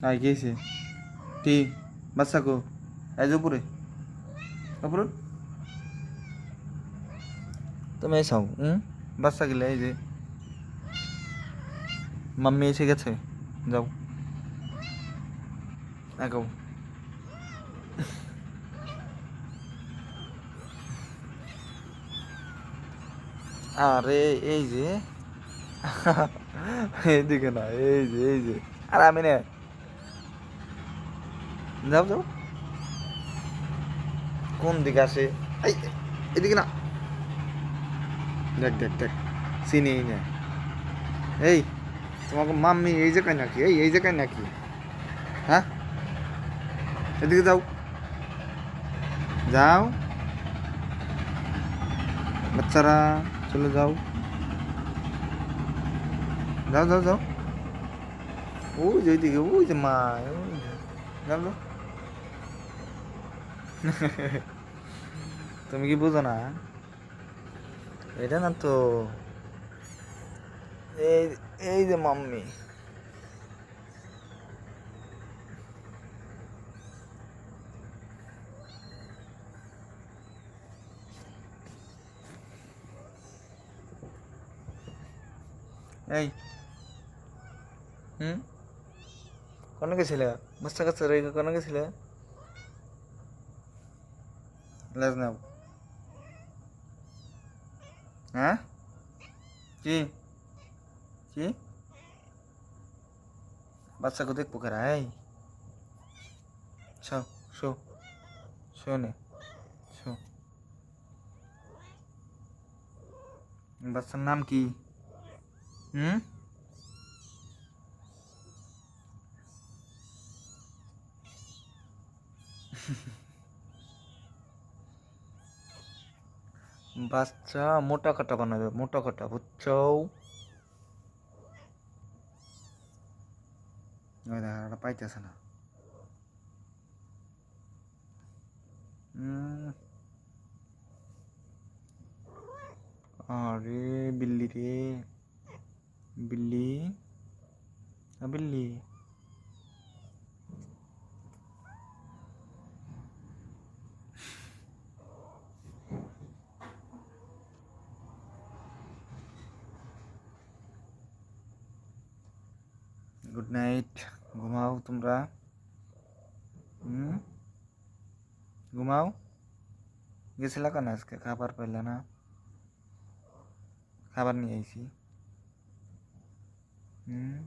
I গেছে টি বাচ্চা কো যে উপরে উপরে তুমি এসাও হুম বাচ্চা গেলে এই যে মাম্মি এসে গেছে যাও এগাও আরে এই যে এইদিকে না এই যে এই যে আর আমি না যাও যাও। কোন দিকে আসে? এই, এদিকে না। দেখ দেখ দেখ। চিনি না এই, তোমাকে মাম্মি এই জায়গায় নাকি? এই এই জায়গায় নাকি? হ্যাঁ? এদিকে যাও। যাও। বাচ্চারা, চলে যাও। যাও যাও যাও। ওই যে ওইদিকে, ওই যে মা। যাও যাও। তুমি কি বুঝো না? এটা না তো এই এই যে মাম্মি। এই, হুম? কোনে গেছিলে বাচ্চা কাচ্চা রেখে কোনে গেছিলে লেজ নাও হ্যাঁ কি কি বাচ্চাকে দেখব কারা এই শো শো শো নে শো বাচ্চার নাম কি হুম বাচ্চা মোটা কাটা বানাবে মোটা কাটা বুঝছ? পাইতেছে না। আরে বিল্লি রে। বিল্লি? বিল্লি। গুড নাইট ঘুমাও তোমরা হুম ঘুমাও গেছিলা কেন আজকে খাবার পাইলে না খাবার নিয়ে আইছি হুম